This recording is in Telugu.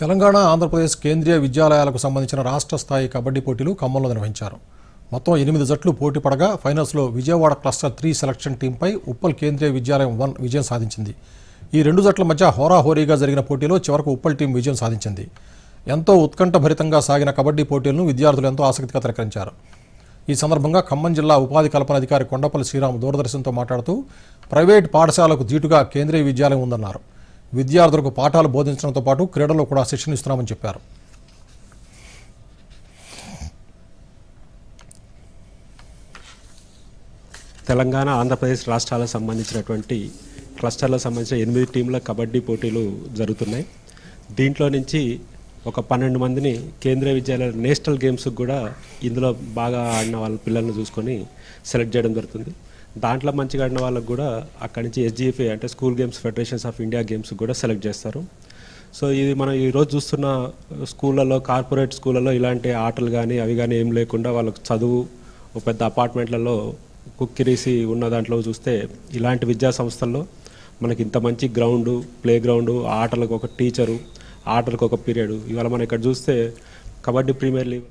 తెలంగాణ ఆంధ్రప్రదేశ్ కేంద్రీయ విద్యాలయాలకు సంబంధించిన రాష్ట్ర స్థాయి కబడ్డీ పోటీలు ఖమ్మంలో నిర్వహించారు. మొత్తం ఎనిమిది జట్లు పోటీ పడగా ఫైనల్స్లో విజయవాడ క్లస్టర్ త్రీ సెలక్షన్ టీంపై ఉప్పల్ కేంద్రీయ విద్యాలయం వన్ విజయం సాధించింది. ఈ రెండు జట్ల మధ్య హోరాహోరీగా జరిగిన పోటీలో చివరకు ఉప్పల్ టీం విజయం సాధించింది. ఎంతో ఉత్కంఠభరితంగా సాగిన కబడ్డీ పోటీలను విద్యార్థులు ఎంతో ఆసక్తిగా తిలకరించారు ఈ సందర్భంగా ఖమ్మం జిల్లా ఉపాధి కల్పన అధికారి కొండపల్లి శ్రీరామ్ దూరదర్శన్తో మాట్లాడుతూ ప్రైవేట్ పాఠశాలకు ధీటుగా కేంద్రీయ విద్యాలయం ఉందన్నారు. విద్యార్థులకు పాఠాలు బోధించడంతో పాటు క్రీడల్లో కూడా శిక్షణ ఇస్తున్నామని చెప్పారు. తెలంగాణ ఆంధ్రప్రదేశ్ రాష్ట్రాలకు సంబంధించినటువంటి క్లస్టర్లకు సంబంధించిన ఎనిమిది టీంల కబడ్డీ పోటీలు జరుగుతున్నాయి. దీంట్లో నుంచి ఒక పన్నెండు మందిని కేంద్రీయ విద్యాలయ నేషనల్ గేమ్స్కి కూడా ఇందులో బాగా ఆడిన వాళ్ళ పిల్లల్ని చూసుకొని సెలెక్ట్ చేయడం జరుగుతుంది. దాంట్లో మంచిగా ఆడిన వాళ్ళకు కూడా అక్కడి నుంచి ఎస్జీఎఫ్ఏ అంటే school games federations of India games కూడా సెలెక్ట్ చేస్తారు. సో ఇది మనం ఈరోజు చూస్తున్న స్కూళ్ళలో కార్పొరేట్ స్కూళ్ళలో ఇలాంటి ఆటలు కానీ అవి కానీ ఏం లేకుండా వాళ్ళకు చదువు ఒక పెద్ద అపార్ట్మెంట్లలో కుక్కిరీసి ఉన్న దాంట్లో చూస్తే ఇలాంటి విద్యా సంస్థల్లో మనకి ఇంత మంచి గ్రౌండ్ ప్లే గ్రౌండ్ ఆటలకు ఒక టీచరు ఆటలకు ఒక పీరియడ్ ఇవాళ మనం ఇక్కడ చూస్తే కబడ్డీ ప్రీమియర్ లీగ్